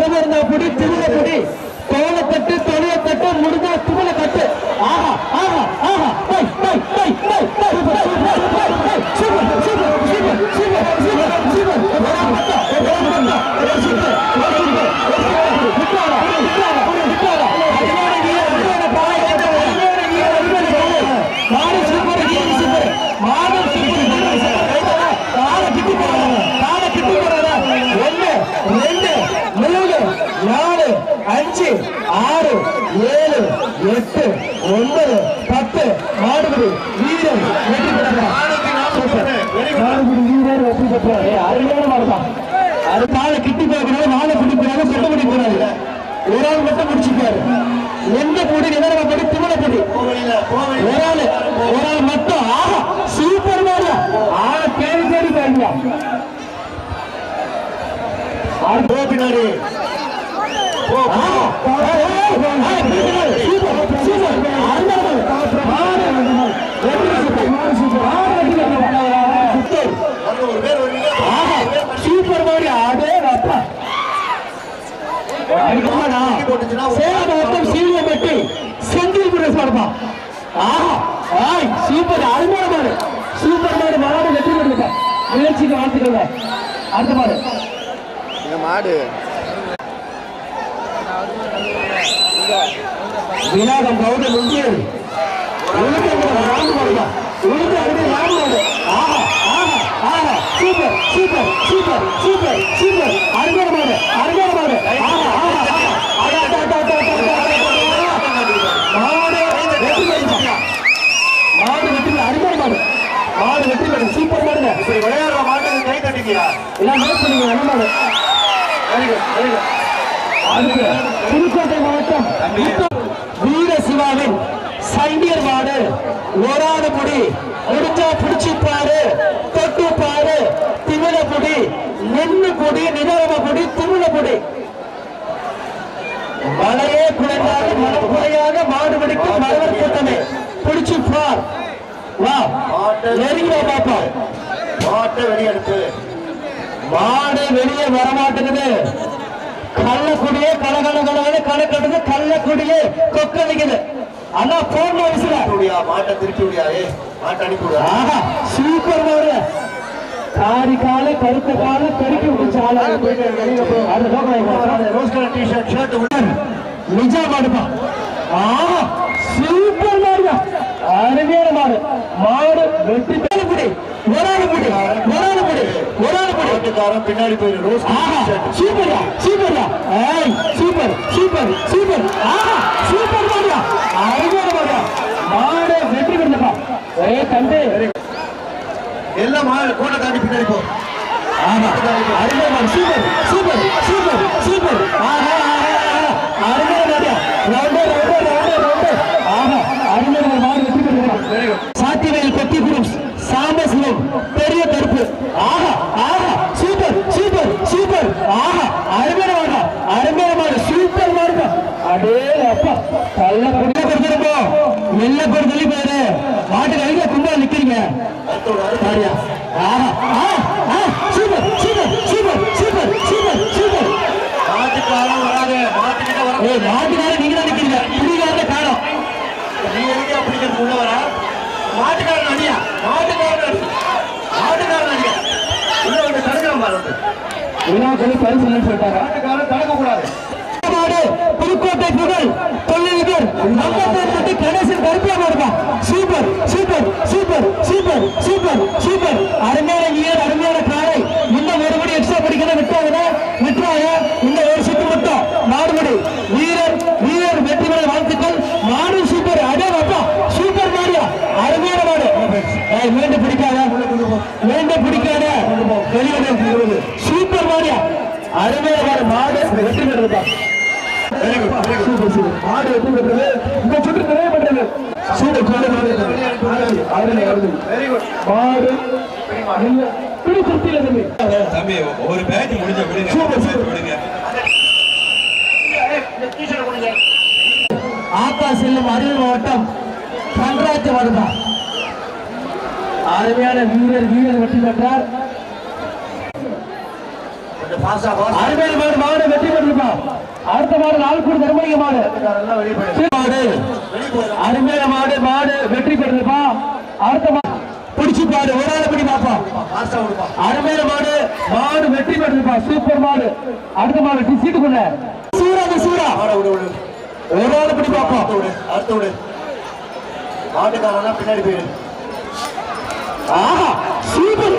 திறமை திமுக புடி கோலத்தட்டு தொழிலத்தட்டு முடிஞ்சா துமல கட்டு ஆஹா ஆஹா ஆஹா டை டை டை டை tie super super super super super super ஒரு மட்டா ஒரு மட்டா ஒரு சூப்பர் ஒரு சூப்பர் ஒரு சூப்பர் விட்டாரா விட்டாரா விட்டாரா அடிவான நீர் அடிவான பாய் அடிவான நீர் அடிவான பாய் மாடு சூப்பர் நீர் சூப்பர் மாடு சூப்பர் கால கிட்டி போறாங்க கால கிட்டி போறாங்க ஒண்ணு ரெண்டு மூணு நாலு அஞ்சு ஆறு ஏழு எட்டு ஒன்பது பத்து மாடுபடி வீரர் வெற்றி பெற்றார் மாடுபடி வீரர் வெற்றி பெற்றார் ஏய், அருமையான மாடுதான் அது காலை கிட்டி போகிறாரு மாலை பிடிக்கிறாரு சொட்ட பிடிக்கிறாரு ஒரு ஆள் மட்டும் முடிச்சுக்காரு எந்த பொடி நிலவர பொடி திமல பொடி? ஒரு ஆள் ஒரு ஆள் மட்டும். ஆஹா சூப்பர் மாடு ஆள தேடி தேடி பாருங்க பின்னாடி. சூப்பர் மாடி ஆடே அப்பா சேலம் சீலியம்பட்டி செந்தில் பிரதேச மாடுப்பா ஆஹா ஆய் சூப்பர் அருமையான மாடு சூப்பர் மாடு மாடு வெற்றி பெறுங்க முயற்சிக்கு வாழ்த்துக்கங்க அடுத்த மாடு மாடு விநாயகம் கௌதம் உண்டு super super super super super அருமையான மாடு அருமையான மாடு ஆஹா ஆஹா ஆஹா அடா அடா அடா அடா அடா அடா மாடு வெற்றி பெறுங்க மாடு வெற்றி பெறு அருமையான மாடு மாடு வெற்றி பெறுங்க சூப்பர் மாடுங்க இப்படி விளையாடுற மாட்டுக்கு கை தட்டிக்கியா எல்லாம் நோட் பண்ணுங்க நல்ல மாடு வெரி குட் வெரி குட் அடுத்து புதுக்கோட்டை மாவட்டம் வீர சிவாவின் சண்டியர் மாடு ஒராத முடி முடிஞ்சா பிடிச்சி பாரு தொட்டு பாரு திமிழ புடி நின்னு புடி நிலவர புடி திமிழ மலையே குறைந்தாக மனம் குறையாக மாடு பிடிக்கும் மலவர் கூட்டமே. பிடிச்சு பார் வா. நெருங்கி வா பாப்பா. மாட்டை வெளியெடுத்து. மாடு வெளியே வரமாட்டேங்குது. கள்ளக்குடியே கலகல கலகல கலக்கட்டுது கள்ளக்குடியே கொக்கடிக்குது அண்ணா போன் வயசுல மாட்டை திருப்பி விடியா ஏ மாட்டை அனுப்பி விடா ஆஹா சூப்பர் மாடு காரி கால கருத்த கால பெருக்கி விட்டு நோக்கம் rose colour t shirt shirt நிஜா மாடுப்பா ஆஹா சூப்பர் மாடுடா அருமையான மாடு. மாடு வெற்றி ஒரு ஆள் முடி. முடி மாட்டுக்காரன் பின்னாடி போயிரு. ரோஸ் ஏய் சூப்பர் சூப்பர் சூப்பர் ஆஹா சூப்பர் மாடியா அருமையான மாடியா மாடு வெற்றி பெற்றப்பா ஏய் தம்பி. எல்லாம் மாடு கோட்டை தாண்டி பின்னாடி போ. ஆஹா அருமையான மாடு சூப்பர் சூப்பர் சூப்பர் சூப்பர் ஆஹா அருமையான மாடியா ரவுண்டே ரவுண்டே ரவுண்டே ரவுண்டே. ஆஹா அருமையான மாடு வெற்றி பெற்றப்பா சாத்திவேல் கொத்தி குரூப்ஸ் சாம்பசிவம் பெரிய கருப்பு. ஆஹா ஆஹா சூப்பர் சூப்பர் சூப்பர் ஆஹா அருமையான மாடா அருமையான மாடு சூப்பர் மாடுடா அடே அப்பா. கல்ல பொருளை கொடுத்துருப்போம் மெல்ல பொருள் சொல்லி பாரு மாட்டுக்கு அழகா கும்பா நிக்கிறீங்க. ஆ super super super super super super. மாட்டுக்காரன் வராத. மாட்டுக்கிட்ட வர ஏய் மாட்டுக்கார நீங்க தான் நிக்கிறீங்க. புடிக்காரத காணோம். நீ எதுக்கு அப்படிங்கிறது உள்ள வர? மாட்டுக்காரன் அடியா? மாட்டுக்காரன் மாட்டுக்காரன் அடியா? உள்ள வந்து பாரு. வந்து. விழா சொல்லி பரிசு சொல்லிட்டாங்க. மாட்டுக்காரன் தடுக்க கூடாது மாடு. புதுக்கோட்டை புகழ் தொழிலதிபர் நம்பத்தேர்ப்பட்டி கணேசன் கருப்பியா மாடுப்பா super super super super super super. அருமையான இயர் அருமையான காலை. இன்னும் மறுபடி எக்ஸ்ட்ரா படிக்கணும் விட்டாங்க விட்டுறாங்க இந்த ஒரு சுத்து மட்டும். மாறுபடி. வீரர் வீரர் வெற்றி பெற வாழ்த்துக்கள். மாடு சூப்பர் அதே அப்பா சூப்பர் மாடியா. அருமையான மாடு. ஏய், மீண்டும் பிடிக்காத. மீண்டும் பிடிக்காத. வெளியே சூப்பர் மாடியா. அருமையான மாடு. வெற்றி பெறதுப்பா சூப்பர் சூப்பர் பண்றது இந்த சுற்று நிறைய ஒரு பேட்ச் முடிஞ்ச மாவட்டம் கன்ராட்சி வருதா அருமையான வீரர் வீரர் வெற்றி பெற்றார் அருமையான மாவட்டம் வெற்றி பெற்றிருப்பார் அடுத்த மாடு நாள்கூடி தர்மலிங்க மாடு. மாடு அருமையான மாடு மாடு வெற்றி பெற்றிருப்பா அடுத்த மாடு பிடிச்சு பாடு ஒரு ஆள் பிடி பாப்பா. அருமையான மாடு மாடு வெற்றி பெற்றிருப்பா சூப்பர் மாடு. அடுத்த மாடு டி சீட்டுக்குள்ள. சூரா சூரா. ஒரு ஆள் பிடி பாப்பா. அடுத்து விடு அடுத்து விடு மாட்டுக்காரன் பின்னாடி போயிடு ஆஹா சூப்பர்.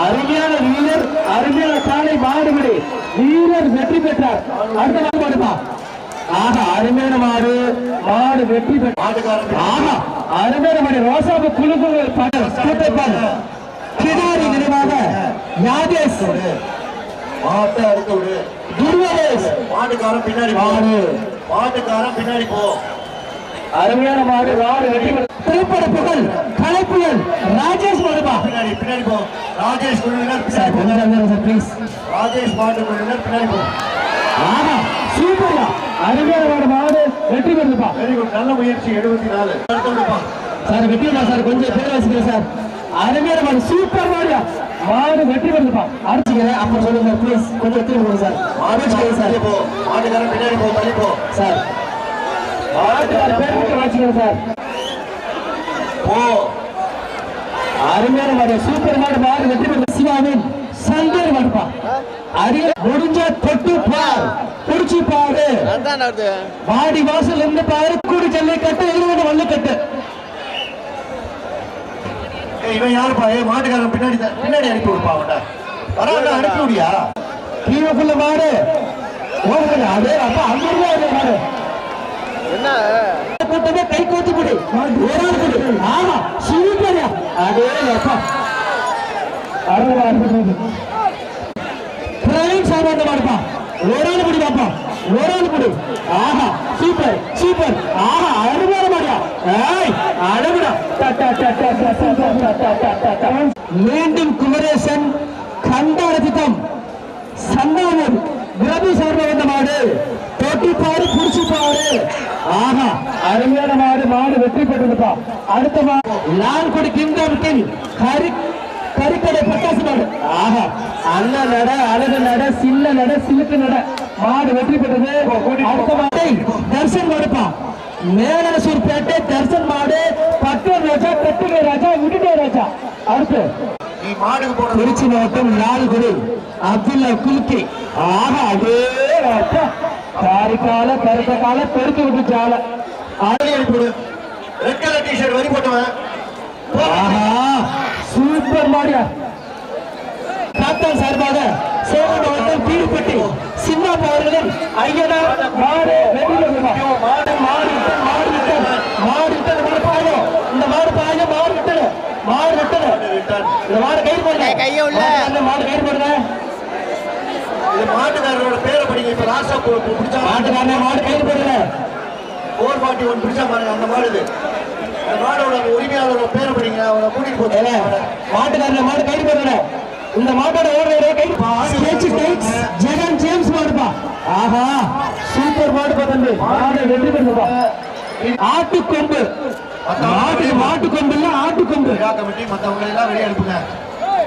அருமையான வீரர் அருமையான காலை மாடு விடு. வீரர் வெற்றி பெற்றார். அடுத்த மாடு மாடுப்பா ஆஹா அருமையான மாடு. மாடு வெற்றி பெற்றார் ஆஹா அருமையான மாடு. ரோசாப்பு குழுக்குகள் கூட்டைப்பாடு கிடாரி நினைவாக யாதேஷ். மாட்டை அடுத்து விடு. துர்வதேஷ். மாட்டுக்காரன் பின்னாடி மாடு. மாட்டுக்காரன் பின்னாடி போ. அருமையான மாடு. மாடு வெற்றி திரைப்பட புகழ். கலைப்புயல் ராஜேஷ் மாடுப்பா பின்னாடி பின்னாடி போ. ராஜேஷ் குழுவினர் சார் பின்னாடி போ. சார் ப்ளீஸ் ராஜேஷ் மாட்டு குழுவினர் பின்னாடி போ. ஆஹா சூப்பர்யா அருமையான மாடு மாடு. வெற்றி பெறுதுப்பா. வெரி குட் நல்ல முயற்சி எழுபத்தி நாலு. சார் வெற்றி சார் கொஞ்சம் பேர் வச்சுக்கிறேன் சார். அருமையான மாடு சூப்பர் மாடியா மாடு வெற்றி பெறுதுப்பா. அடிச்சுக்கிறேன் அப்புறம் சொல்லுங்க சார் ப்ளீஸ் கொஞ்சம் எடுத்து கொடுங்க சார். மாட்டுக்காரன் சார் போ. மாட்டுக்காரன் பின்னாடி போ தள்ளி போ. சார். மாட்டுக்கார பேர் வச்சுக்கிறேன் சார். போ. அருமையான மாடு சூப்பர் மாடு மாடு வெற்றி பெற்ற சிவாவின் சந்தேர் மாடுப்பா அரிய முடிஞ்ச தொட்டு பார். புடிச்சு பாரு. வாடி வாசல் இருந்து பாரு. கூடி ஜல்லிக்கட்டு எதிர்கொண்டு வள்ளுக்கட்டு ஏய், இவன் யாருப்பா? ஏ மாட்டுக்காரன் பின்னாடி பின்னாடி அனுப்பி விடுப்பா அவன்கிட்ட வராங்க அனுப்பி விடியா? கீழக்குள்ள மாடு ஓடுங்க அதே அப்பா அங்கிருந்து மாடு கூட்டமே கை கோத்து கொடு. ஒரு ஆள் கொடு. ஆமா சூப்பர்யா அதே லட்சம் அறுபது அறுபது பிரைம் சாமாந்தமா இருப்பான் ஒரு ஆள் முடி பாப்பா ஒரு ஆள் முடி ஆஹா சூப்பர் சூப்பர் ஆஹா அருமையான மாடியா மீண்டும் குமரேசன் கண்டாரதித்தம் சந்தானம் ரவி சார்பந்தமாடு தொட்டி பாரு புடிச்சு பாரு ஆஹா அருமையான மாடு மாடு வெற்றி பெற்றிருப்பா. அடுத்த மாடு லால்குடி கிங்டம் கிங் கரி கறிக்கடை பட்டாசு மாடு. ஆஹா அண்ண நட அழகு நட சின்ன நட சிலுக்கு நட. மாடு வெற்றி பெற்றது. அடுத்த மாட்டை தர்சன் மாடுப்பா மேலரசூர் பேட்டை தர்சன் மாடு. பட்டு ராஜா கட்டுகை ராஜா விடுகை ராஜா. அடுத்து திருச்சி மாவட்டம் லால்குடி அப்துல்லா குலுக்கி. ஆஹா அதே ராஜா. தாரிக்கால கருத்த கால பெருத்து விட்டு சால ஆடி அனுப்பிடு ரெட் கலர் டிஷர்ட் வரி சூப்பர் மாடியா. சாத்தான் சார்பாக சோமன் அவர்கள் தீர்ப்பட்டி சின்ன அவர்களின் ஐயனா லாஸ்டா பிடிச்சா மாட்டுக்காரனே மாடு கை போடுங்க ஃபோர் ஃபார்ட்டி ஒன் பிடிச்சா பாருங்க அந்த மாடு அந்த மாடோட உரிமையாளரோட பேரை படிங்க அவனை கூட்டிட்டு போச்சு மாட்டுக்காரன மாடு கை போடுங்க இந்த மாட்டோட ஓடுற கை ஸ்கெட்ச் டைட்ஸ் ஜெகன் ஜேம்ஸ் மாடுப்பா. ஆஹா சூப்பர் மாடு தம்பி. மாடு வெற்றி பெறுப்பா ஆட்டு கொம்பு மாட்டு மாட்டு கொம்பு இல்ல ஆட்டு கொம்பு விழா கமிட்டி மத்தவங்க எல்லாம் வெளியே அனுப்புங்க.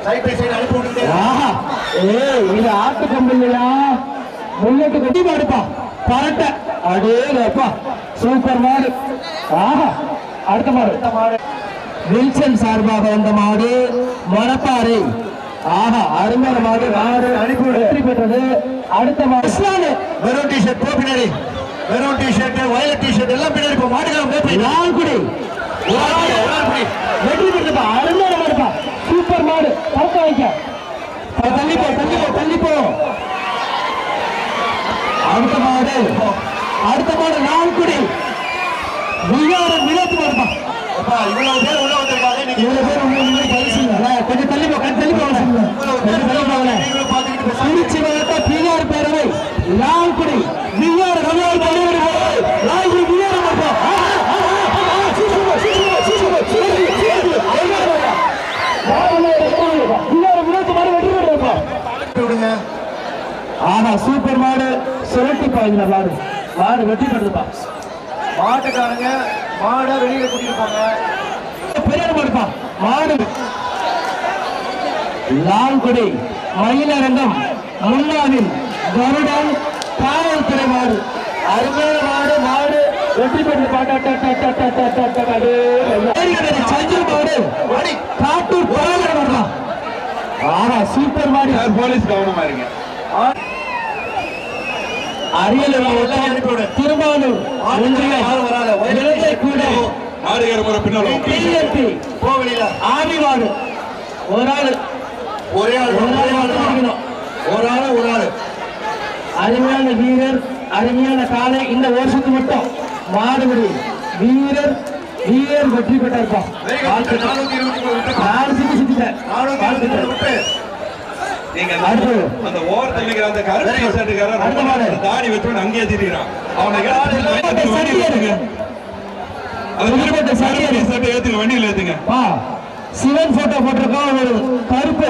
சைட் பை சைடு அனுப்பி விட்டுட்டே. ஆஹா. ஏய் இது ஆட்டு கொம்பு இல்லையா? முன்னெட்டு கொண்டு அடுப்பா பரட்ட. அடே அப்பா சூப்பர் மாடு. ஆஹா. அடுத்த மாடு. இந்த மாடு. வில்சன் சார்பாக வந்த மாடு மணப்பாறை. ஆஹா அருமையான மாடு. மாடு அனுப்பி வெற்றி பெற்றது. அடுத்த மாடு. வெறும் மெரூன் டிஷர்ட் போ பின்னாடி. மெரூன் டிஷர்ட் வயலட் டிஷர்ட் எல்லாம் பின்னாடி போ. மாட்டுக்காரன் போ பின்னாடி. லால்குடி. வெற்றி பெற்றப்பா அருமையான மாடுப்பா. சூப்பர் மாடு. பறக்க வைக்க அஹ் தள்ளி போ தள்ளி போ தள்ளி போ. அடுத்த மாடு. அடுத்த மாடு நான்குடி. விஞ்ஞானம் வினோத் மாடுமா இவ்வளவு பேர் உள்ள வந்திருக்காங்க இவ்வளவு பேர் உள்ள கொஞ்சம் தள்ளிப்போ கண் தள்ளிப்போ மாடு சுரட்டி பாய்ந்த மாடு. மாடு வெட்டி பெற்றதுப்பா மாட்டுக்காரங்க மாடை வெளியில கூட்டிட்டு போங்க. பெரிய மாடுப்பா மாடு. லால்குடி மயிலரங்கம் முன்னாவின் கருடன் காவல்துறை மாடு. அருமையான மாடு மாடு. வெற்றி பெற்று சஞ்சல் மாடு. காட்டூர் ஆஹா சூப்பர் மாடு. போலீஸ் கவனமா இருங்க. அரியலூர். திருமானூர் வராத. ஒரே ஆள். ஒரே ஆள். ஒரு ஆள். ஒரு ஆளு ஒரு ஆளு. அருமையான வீரர் அருமையான காலை இந்த வருஷத்து மட்டும் மாடுபடி வீரர் வீரர் வெற்றி பெற்றிருப்பான் வெரி குட். நானூத்தி இருபத்தி மூணு விட்டு. நாலு சுத்தி சுத்திட்டேன் நானூத்தி இருபத்தி மூணு விட்டு. நீங்க. அந்த- ஓரத்தில் இருக்கிற அந்த கருப்பு மாடு. அந்த தாடி வச்சு அங்கேயே திரிகிறான் அவனை ஏத்துங்க வண்டியில் ஏத்துங்க சிவன் போட்டோ போட்டிருக்கோம் ஒரு கருப்பு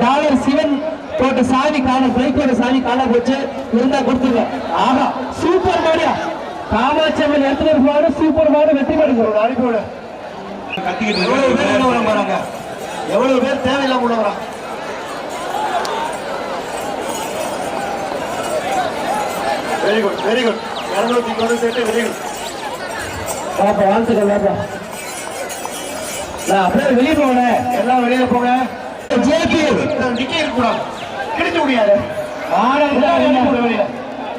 டாலர் சிவன் போட்ட சாவி காண பைக்கோட சாவி காண போச்சு இருந்தா கொடுத்துருங்க ஆஹா சூப்பர் மாடியா காமாட்சி அம்மன் இடத்துல மாடு சூப்பர் மாடு வெற்றி பெறுங்க. கத்திக்கிட்டு எவ்வளவு பேர் இருக்காங்க. வராங்க. எவ்வளவு பேர் தேவையில்லாம உள்ள வராங்க. இருநூத்தி எட்டு, very good. பாப்பா வாழ்த்துக்கள் பாப்பா நான் அப்படியே வெளியே போனேன் எல்லாம் வெளியில போங்க. ஜேபி நிக்க இருக்கக்கூடாது முடியாது போங்க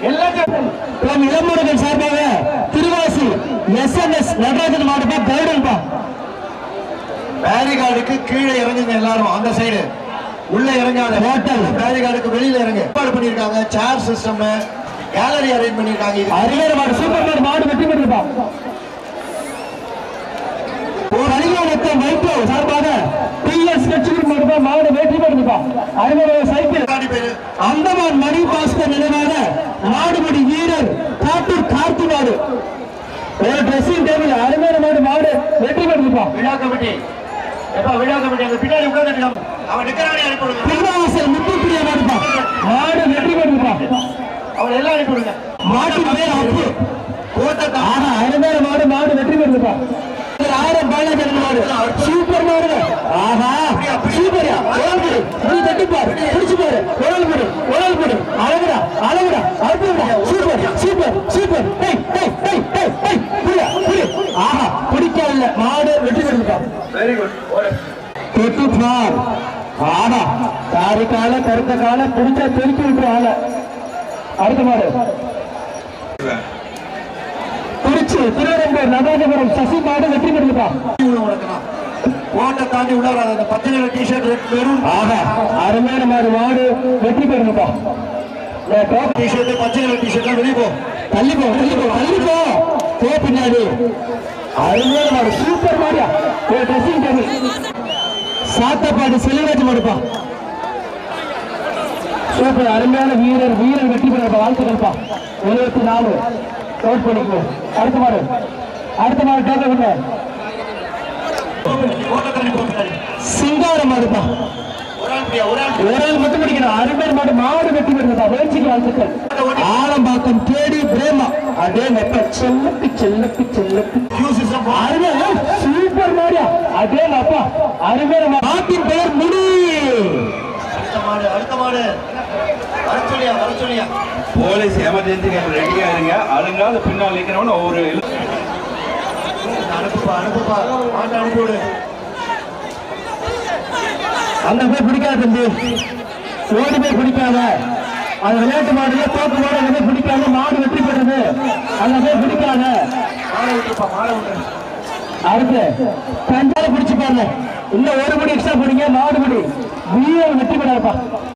எல்லாத்தையும் இளமுருகன் சார்பாக திருவாசி எஸ்என்எஸ் நடராஜன் மாடுப்பா கைடன்பா பேரிகார்டுக்கு கீழே இறங்குங்க எல்லாரும் அந்த சைடு உள்ள இறங்காத. Hotel. பேரிகார்டுக்கு வெளியில இறங்கு. ஏற்பாடு பண்ணிருக்காங்க சேர் சிஸ்டம் கேலரி அரேஞ்ச் பண்ணிருக்காங்க. இது அரியர் மாடு சூப்பர் மாடு மாடு வெற்றி பெற்றிருப்பா கலியாணத்தை வைகோ சார்பாக டிஎஸ் கட்சிக்கு மாடுப்பா மாடு வெற்றி பெற்றிருப்பா அரியர் சைக்கிள் அந்தமான் மணி பாஸ்கர் நினைவாக மாடுபடி வீரர் காட்டூர் கார்த்தி மாடு. ஒரு ட்ரெஸ்ஸிங் டேபிள் அருமையான மாடு மாடு வெற்றி பெற்றிருப்பா விழா கமிட்டி. எப்பா விழா கமிட்டி? அங்க பின்னாடி உட்கார்ந்து அவன் நிக்கிறானே அனுப்பி பின்னவாசல் முத்துப்பிரிய மாடுப்பா மாடு வெற்றி பெற்றிருப்பா அவன் எல்லாம் அனுப்பி விடுங்க. மாட்டின் பேர் அப்பு. கோட்டை ஆனா அருமையான மாடு மாடு வெற்றி பெற்றிருப்பா ஆயிரம் பாலாஜி மாடு. சூப்பர் மாடு ஆஹா. சூப்பரியா. நீ தட்டி பாரு பிடிச்சு பாரு. உடல் போடு உடல் போடு அழகுடா அழகுடா. அற்புதா சூப்பர் சூப்பர் சூப்பர். டேய் டேய் டேய் டேய் டேய். புரியா புரியா ஆஹா. பிடிக்கல மாடு வெற்றி பெற்றிருப்பா வெரி குட் தொட்டு பார் கால கருத்த கால பிடிச்சா திருப்பி விட்டுற ஆள. அடுத்த மாடு. திருச்சி திருவரம்பூர் நடராஜபுரம் சசி மாடு வெற்றி உனக்குதான் கோட்டை தாண்டி அந்த பச்சை நிற டிஷர்ட் வெறும் ஆகா அருமையான மாடு மாடு வெற்றி பெற்றிருப்பா. டிஷர்ட் பச்சை நிற டிஷர்ட் வெளியே போ. தள்ளி போ தள்ளி போ தள்ளி போ. போ பின்னாடி. அருமையான மாடு சூப்பர் மாடியா. ஒரு ட்ரெஸ்ஸிங் டேபிள் சாத்தப்பாடி செல்வராஜ் மாடுப்பா சூப்பர். அருமையான வீரர் வீரர் வெற்றி பெற வாழ்த்துக்கள்ப்பா எழுபத்தி நாலு. நோட் பண்ணிக்கோ. அடுத்த மாடு. அடுத்த மாடு கேட்க விட. கோட்டை தாண்டி போ சிங்கார மாடுப்பா ஒரு ஆள் பிரியா ஒரு ஆள் ஒரு மட்டும் பிடிக்கணும் அருமையான மாடு. மாடு வெற்றி பெறுதா முயற்சிக்கு வாழ்த்துக்கள். ஆலம்பாக்கம் தேடி பிரேமா. அதே நெப்ப. செல்லக்கு செல்லக்கு செல்லக்கு கியூ அருமையா சூப்பர் மாடியா. அதே அப்பா அருமையான மா- மாட்டின் பெயர் முடி அடுத்த மாடு அடுத்த மாடு வர சொல்லியா வர சொல்லியா போலீஸ் எமர்ஜென்சி ரெடியா இருங்க. அழுங்காத பின்னால் நிக்கிறவன ஒரு அந்த போய் பிடிக்காத தம்பி. ஓடி போய் பிடிக்காத. அது விளையாட்டு மாடுல தோப்பு மாடு அந்த பிடிக்காத. மாடு வெற்றி பெற்றது. அந்த போய் பிடிக்காத. அடுத்து கஞ்சால பிடிச்சு பாருங்க. இன்னும் ஒரு மணி எக்ஸ்ட்ரா பிடிங்க. மாடு பிடி வீரர் வெற்றி பெறாப்பா